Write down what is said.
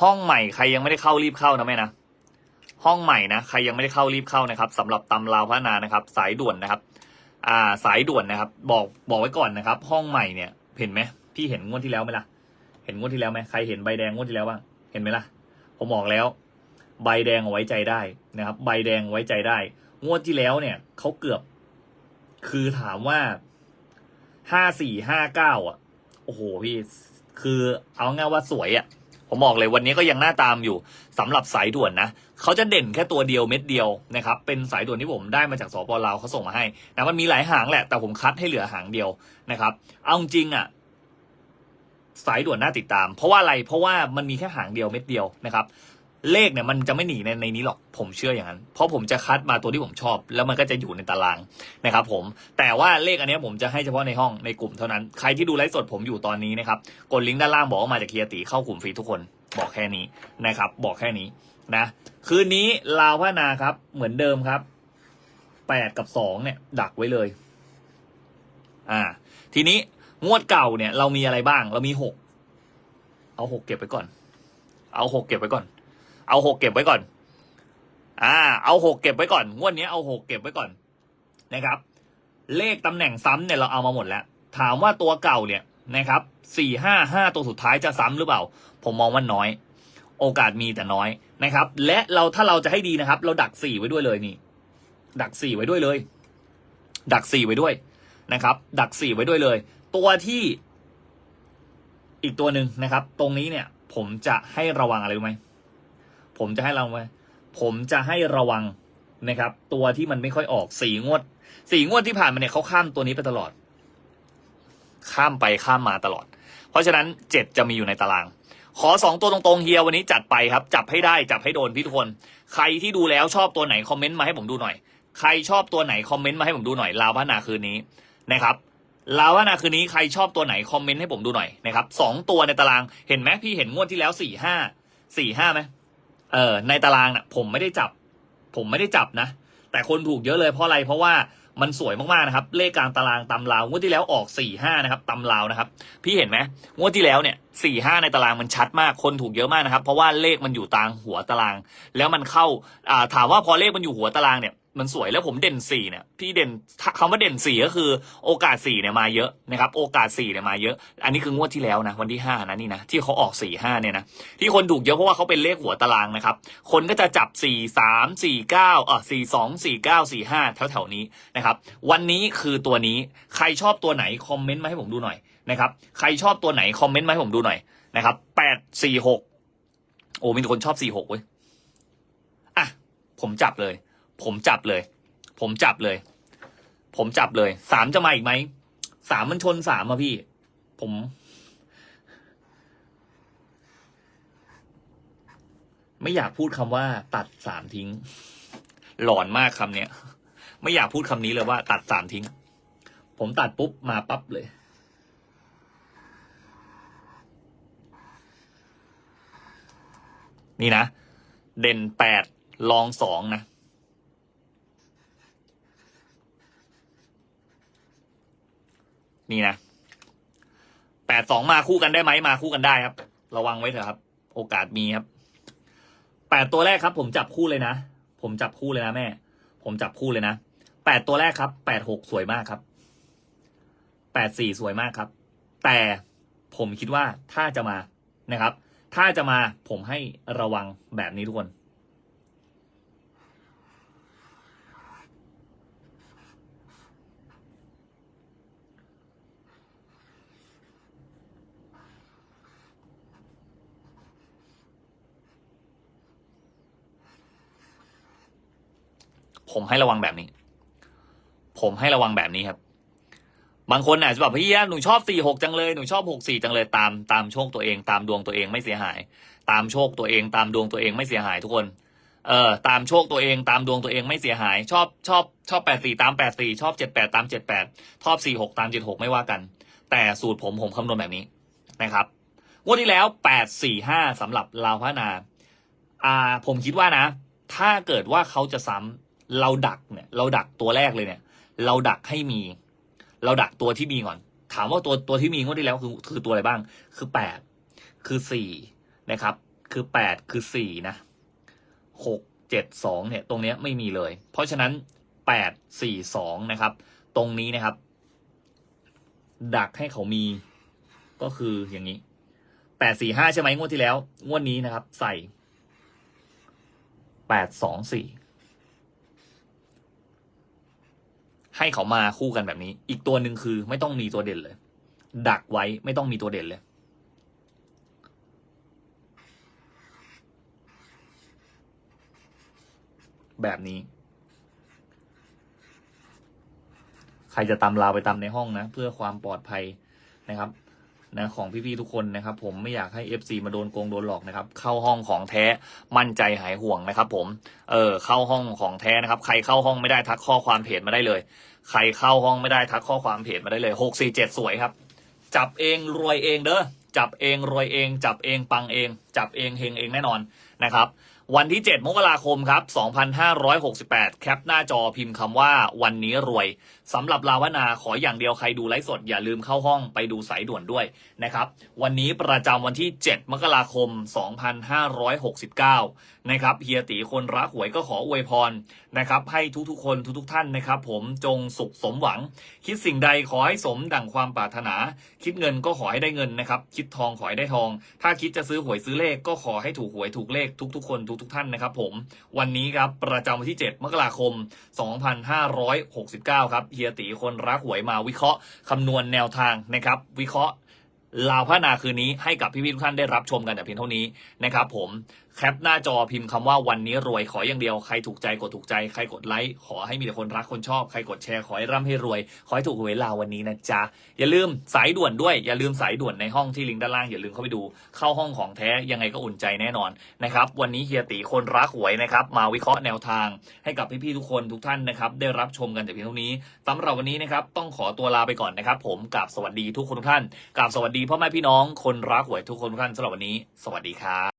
ห้องใหม่ใครยังไม่ได้เข้ารีบเข้านะแม่นะห้องใหม่นะใครยังไม่ได้เข้ารีบเข้านะครับสำหรับตำราพระนานะครับ สายด่วนนะครับ อ่าสายด่วนนะครับ บอกบอกไว้ก่อนนะครับ ห้องใหม่เนี่ยเห็นไหมพี่เห็นงวดที่แล้วไหมล่ะ เห็นงวดที่แล้วไหมใครเห็นใบแดงงวดที่แล้วบ้างเห็นไหมล่ะ ผมบอกแล้ว ใบแดงเอาไว้ใจได้นะครับ ใบแดงไว้ใจได้ งวดที่แล้วเนี่ยเขาเกือบ คือถามว่าห้าสี่ห้าเก้าอะโอ้โหพี่คือเอาง่ายว่าสวยอะ ผมบอกเลยวันนี้ก็ยังน่าตามอยู่สำหรับสายด่วนนะเขาจะเด่นแค่ตัวเดียวเม็ดเดียวนะครับเป็นสายด่วนที่ผมได้มาจากสปลาวเขาส่งมาให้นะมันมีหลายหางแหละแต่ผมคัดให้เหลือหางเดียวนะครับ เอาจริงอะสายด่วนน่าติดตาม เพราะว่าอะไรเพราะว่ามันมีแค่หางเดียวเม็ดเดียวนะครับ เลขเนี่ยมันจะไม่หนีในในนี้หรอกผมเชื่ออย่างนั้น เพราะผมจะคัดมาตัวที่ผมชอบ แล้วมันก็จะอยู่ในตารางนะครับผมแต่ว่าเลขอันนี้ผมจะให้เฉพาะในห้องในกลุ่มเท่านั้น ใครที่ดูไลฟ์สดผมอยู่ตอนนี้นะครับกดลิงก์ด้านล่างบอกว่ามาจากเคียตีเข้ากลุ่มฟรีทุกคนบอกแค่นี้นะครับ บอกแค่นี้นะ คืนนี้ลาวพระนาครับ เหมือนเดิมครับแปดกับสองเนี่ย ดักไว้เลย อ่า ทีนี้งวดเก่าเนี่ย เรามีอะไรบ้าง เรามีหกเอาหกเก็บไว้ก่อน เอาหกเก็บไว้ก่อน เอาหกเก็บไว้ก่อน อ่า เอาหกเก็บไว้ก่อน งวดนี้เอาหกเก็บไว้ก่อนนะครับ เลขตำแหน่งซ้ำเนี่ยเราเอามาหมดแล้ว ถามว่าตัวเก่าเนี่ยนะครับสี่ห้าห้าตัวสุดท้ายจะซ้ำหรือเปล่า ผมมองว่าน้อย โอกาสมีแต่น้อยนะครับ และเราถ้าเราจะให้ดีนะครับ เราดักสี่ไว้ด้วยเลยนี่ ดักสี่ไว้ด้วยเลย ดักสี่ไว้ด้วยนะครับ ดักสี่ไว้ด้วยเลย ตัวที่อีกตัวหนึ่งนะครับ ตรงนี้เนี่ย ผมจะให้ระวังอะไรรู้ไหม ผมจะให้ระวังไหมผมจะให้ระวังนะครับ ตัวที่มันไม่ค่อยออกสี่งวดสี่งวดที่ผ่านมาเนี่ยเขาข้ามตัวนี้ไปตลอด ข้ามไปข้ามมาตลอด เพราะฉะนั้นเจ็ดจะมีอยู่ในตาราง ขอสองตัวตรงๆเฮียวันนี้จัดไปครับ จับให้ได้จับให้โดนพี่ทุกคน ใครที่ดูแล้วชอบตัวไหนคอมเมนต์มาให้ผมดูหน่อย ใครชอบตัวไหนคอมเมนต์มาให้ผมดูหน่อยลาวพนาคืนนี้นะครับลาวพนาคืนนี้ใครชอบตัวไหนคอมเมนต์ให้ผมดูหน่อยนะครับสองตัวในตารางเห็นไหมพี่เห็นงวดที่แล้วสี่ห้าสี่ห้าไหม เออในตารางน่ะผมไม่ได้จับ ผมไม่ได้จับนะ แต่คนถูกเยอะเลยเพราะอะไรเพราะว่ามันสวยมากๆนะครับ เลขกลางตารางตำราวงวดที่แล้วออกสี่ห้านะครับตำราวนะครับ พี่เห็นไหมงวดที่แล้วเนี่ยสี่ห้าในตารางมันชัดมากคนถูกเยอะมากนะครับ เพราะว่าเลขมันอยู่ตางหัวตาราง แล้วมันเข้าอ่าถามว่าพอเลขมันอยู่หัวตารางเนี่ย มันสวยแล้วผมเด่นสี่เนี่ยพี่เด่นคำว่าเด่นสี่ก็คือ โอกาสสี่เนี่ยมาเยอะนะครับโอกาสสี่เนี่ยมาเยอะ อันนี้คืองวดที่แล้วนะวันที่ห้านะนี่นะที่เขาออกสี่ห้าเนี่ยนะที่คนถูกเยอะเพราะว่าเขาเป็นเลขหัวตารางนะครับคนก็จะจับสี่สามสี่เก้าเออสี่สองสี่เก้าสี่ห้าแถวๆนี้นะครับวันนี้คือตัวนี้ใครชอบตัวไหนคอมเมนต์มาให้ผมดูหน่อยนะครับใครชอบตัวไหนคอมเมนต์มาให้ผมดูหน่อยนะครับแปดสี่หกโอ้มีคนชอบสี่หกเว้ยอะผมจับเลย ผมจับเลย ผมจับเลย ผมจับเลยสามจะมาอีกไหมสามมันชนสามอะพี่ ผม ไม่อยากพูดคำว่า ตัดสามทิ้ง หลอนมากคำเนี้ยไม่อยากพูดคำนี้เลยว่า ตัดสามทิ้ง ผมตัดปุ๊บมาปั๊บเลยนี่นะ เด่นแปดลองสองนะ นี่นะแปดสองมาคู่กันได้ไหมมาคู่กันได้ครับ ระวังไว้เถอะครับ โอกาสมีครับแปดตัวแรกครับ ผมจับคู่เลยนะ ผมจับคู่เลยนะแม่ ผมจับคู่เลยนะแปดตัวแรกครับแปดหกสวยมากครับแปดสี่สวยมากครับ แต่ผมคิดว่าถ้าจะมานะครับ ถ้าจะมาผมให้ระวังแบบนี้ทุกคน ผมให้ระวังแบบนี้ ผมให้ระวังแบบนี้ครับ บางคนอาจจะแบบพี่หนูชอบสี่หกจังเลยหนูชอบหกสี่จังเลยตามตามโชคตัวเอง ตามดวงตัวเองไม่เสียหาย ตามโชคตัวเอง ตามดวงตัวเองไม่เสียหายทุกคนเอ่อตามโชคตัวเองตามดวงตัวเองไม่เสียหาย ชอบชอบชอบแปดสี่ตามแปดสี่ชอบเจ็ดแปดตามเจ็ดแปดชอบสี่หกตามเจ็ดหกไม่ว่ากัน แต่สูตรผมผมคำนวณแบบนี้นะครับงวดที่แล้วแปดสี่ห้าสำหรับลาวพนา อ่า ผมคิดว่านะ ถ้าเกิดว่าเขาจะซ้ำ เราดักเนี่ย เราดักตัวแรกเลยเนี่ย เราดักให้มี เราดักตัวที่มีก่อน ถามว่าตัวตัวที่มีงวดที่แล้วคือคือตัวอะไรบ้าง คือแปดคือสี่นะครับ คือแปดคือสี่นะหกเจ็ดสองเนี่ย ตรงเนี้ยไม่มีเลย เพราะฉะนั้นแปดสี่สองนะครับ ตรงนี้นะครับ ดักให้เขามีก็คืออย่างนี้แปดสี่ห้าใช่ไหมงวดที่แล้ว งวดนี้นะครับ ใส่แปดสองสี่ ให้เขามาคู่กันแบบนี้ อีกตัวหนึ่งคือไม่ต้องมีตัวเด่นเลย ดักไว้ไม่ต้องมีตัวเด่นเลย แบบนี้ ใครจะตามลาวไปตามในห้องนะ เพื่อความปลอดภัยนะครับ นะของพี่ๆทุกคนนะครับ ผมไม่อยากให้ FC มาโดนโกงโดนหลอกนะครับ เข้าห้องของแท้มั่นใจหายห่วงนะครับผมเออเข้าห้องของแท้นะครับ ใครเข้าห้องไม่ได้ทักข้อความเพจมาได้เลย ใครเข้าห้องไม่ได้ทักข้อความเพจมาได้เลยหกสี่เจ็ดสวยครับ จับเองรวยเองเด้อจับเองรวยเอง จับเองปังเอง จับเองเฮงเองแน่นอนนะครับ วันที่ 7 มกราคมครับ 2568 แคปหน้าจอพิมพ์คำว่าวันนี้รวยสำหรับลาวนาขออย่างเดียวใครดูไลฟ์สดอย่าลืมเข้าห้องไปดูสายด่วนด้วยนะครับ วันนี้ประจำวันที่ 7 มกราคม 2569 นะครับเฮียตีคนรักหวยก็ขออวยพรนะครับให้ทุกๆคนทุกๆท่านนะครับผมจงสุขสมหวัง คิดสิ่งใดขอให้สมดังความปรารถนา คิดเงินก็ขอให้ได้เงินนะครับคิดทองขอให้ได้ทอง ถ้าคิดจะซื้อหวยซื้อเลขก็ขอให้ถูกหวยถูกเลขทุก ๆ คนทุกทุกท่านนะครับผมวันนี้ครับประจำวันที่ 7 มกราคม 2569 ครับเฮียตีคนรักหวยมาวิเคราะห์คำนวณแนวทางนะครับ วิเคราะห์ลาวพระนาคืนนี้ให้กับพี่พี่ทุกท่านได้รับชมกันแต่เพียงเท่านี้นะครับผม แคปหน้าจอพิมพ์คำว่าวันนี้รวยขออย่างเดียว ใครถูกใจกดถูกใจ ใครกดไลค์ขอให้มีแต่คนรักคนชอบ ใครกดแชร์ขอให้ร่ำให้รวย ขอให้ถูกหวยลาววันนี้นะจ๊ะ อย่าลืมสายด่วนด้วย อย่าลืมสายด่วนในห้องที่ลิงก์ด้านล่างอย่าลืมเข้าไปดู เข้าห้องของแท้ยังไงก็อุ่นใจแน่นอนนะครับ วันนี้เฮียตีคนรักหวยนะครับ มาวิเคราะห์แนวทาง ให้กับพี่ๆทุกคนทุกท่านนะครับได้รับชมกันแต่เพียงเท่านี้สำหรับวันนี้นะครับต้องขอตัวลาไปก่อนนะครับ ผมกราบสวัสดีทุกคนทุกท่านกราบสวัสดีพ่อแม่พี่น้องคนรักหวยทุกคนทุกท่านสำหรับวันนี้ สวัสดีครับ